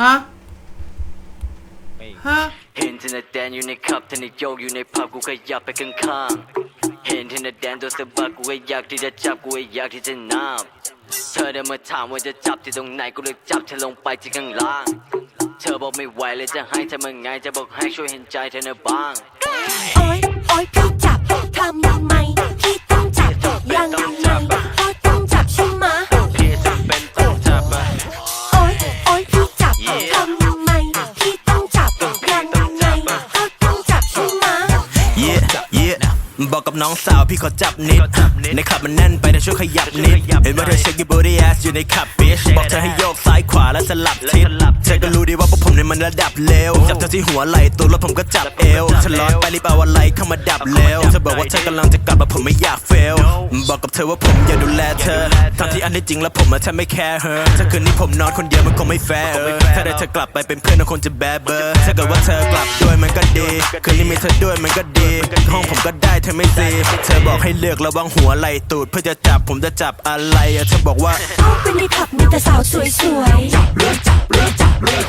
ฮะไม่ฮะ เห็นเธอน่ะแดนอยู่ในคลับเธอน่ะโยกอยู่ในผับกูก็อยากไปข้างๆเห็นเธอน่ะแดนตัวสะบัดกูก็อยากที่จะจับกูก็อยากที่จะนับเธอเดินมาถามว่าจะจับที่ตรงไหนกูเลยจับเธอลงไปที่ข้างล่าง เธอบอกไม่ไหวเลยจะให้เธอมาไงจะบอกให้ช่วยเห็นใจเธอหน่อยบ้าง โอ๊ย โอ๊ยพี่จับ ทำยังไง บอกกับน้องสาวพี่ขอจับนิด ในขับมันแน่นไปแต่ช่วยขยับนิด เห็นว่าเธอเช็คยูบอดี้แอสอยู่ในขับบิชบอกเธอให้โยกซ้ายขวาแล้วสลับทิศเธอก็รู้ดีว่าพวกผมเนี่ยมันระดับเลวจับเธอที่หัวไหล่ตัวแล้วผมก็จับเอวเธอร้อนไปรีบเอาอะไรเข้ามาดับเร็วเธอบอกว่าเธอกำลังจะกลับมาผมไม่อยากเฟลบอกกับเธอว่าผมอยากดูแลเธอทั้งที่อันที่จริงแล้วผมอะแทบไม่แคร์เธอถ้าคืนนี้ผมนอนคนเดียวมันคงไม่แฟร์เออถ้าได้เธอกลับไปเป็นเพื่อนก็คงจะแบเบอร์ถ้าเกิดว่าเธอกลับด้วย มันก็ดีคืนนี้มีเธอด้วยมันก็ดี ห้องผมก็ได้เธอไม่ซีเธอบอกให้เลือกระวังหัวไหล่ตูดเพื่อจะจับผมจะจับอะไรอะเธอบอกว่าเข้าไปในผับมีแต่สาวสวยๆจับเลยจับเลยจับเลย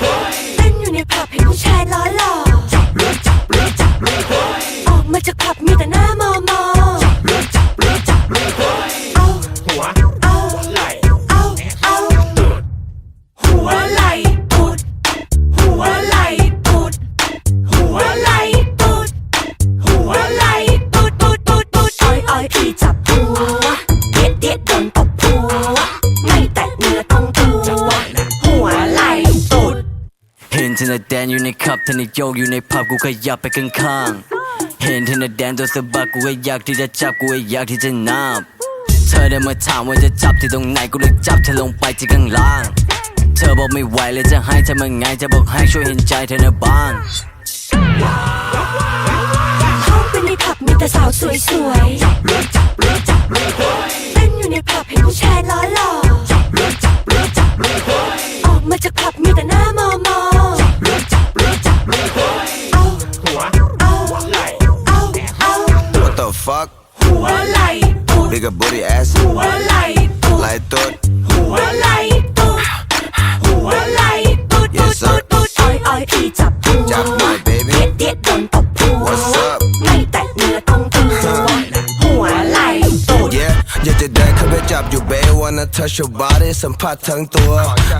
เต้นอยู่ในผับเห็นผู้ชายล้อหล่อ เห็นเธอน่ะแดนอยู่ในคับเธอน่ะโยกอยู่ในผับกูก็อยากไปข้างๆเห็นเธอน่ะแดนตัวสะบัดกูก็อยากที่จะจับกูก็อยากที่จะนับ เธอเดินมาถามว่าจะจับที่ตรงไหนกูเลยจับเธอลงไปที่ข้างล่าง เธอบอกไม่ไหวเลยจะให้เธอมาไงจะบอกให้ช่วยเห็นใจเธอหน่อยบ้างเข้าไปในผับมีแต่สาวสวยๆ หัวไหลตูด Bigger booty ass หัวไหลตูด babe wanna touch your body สัมผัสทั้งตัว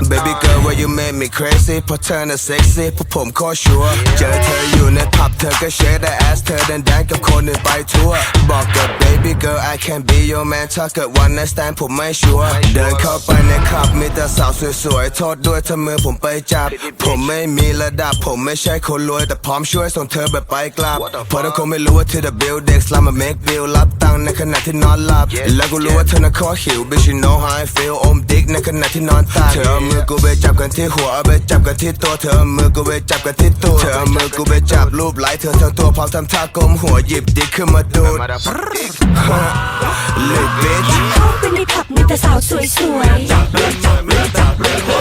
Baby girl where you make me crazy เพราะเธอน่ะ sexy เพราะผมโคตรชัวร์เจอเธออยู่ในผับเธอก็เชคแต่ ass เธอเดินแดนกับคนอื่นไปทั่ว บอกกับ baby girl I can be your man ถ้าเกิดวัน night stand ผมไม่ชัวร์เดินเข้าไปในคลับมีแต่สาวสวยๆ โทษด้วยถ้ามือผมไปจับ ผมไม่มีระดับผมไม่ใช่คนรวย แต่พร้อมช่วยส่งเธอแบบไปกลับเพราะเธอคงไม่รู้ว่าที่ the building สลัมมา make bill รับตังค์ในขณะที่นอนหลับ แล้วกูรู้ว่าเธอน่ะคอหิว bitch you know how I feel อมดิกในขณะที่นอนตากเธอเอามือกูไปจับกันที่หัวเอาไปจับกันที่ตัวเธอเอามือกูไปจับกันที่ตัวเธอเอามือกูไปจับรูปไล้เธอทั้งตัวพร้อมทำท่าก้มหัวหยิบดิกขึ้นมาดูด Little bitch เข้าไปในผับมีแต่สาวสวยๆจับเลยจับเลยจับเลย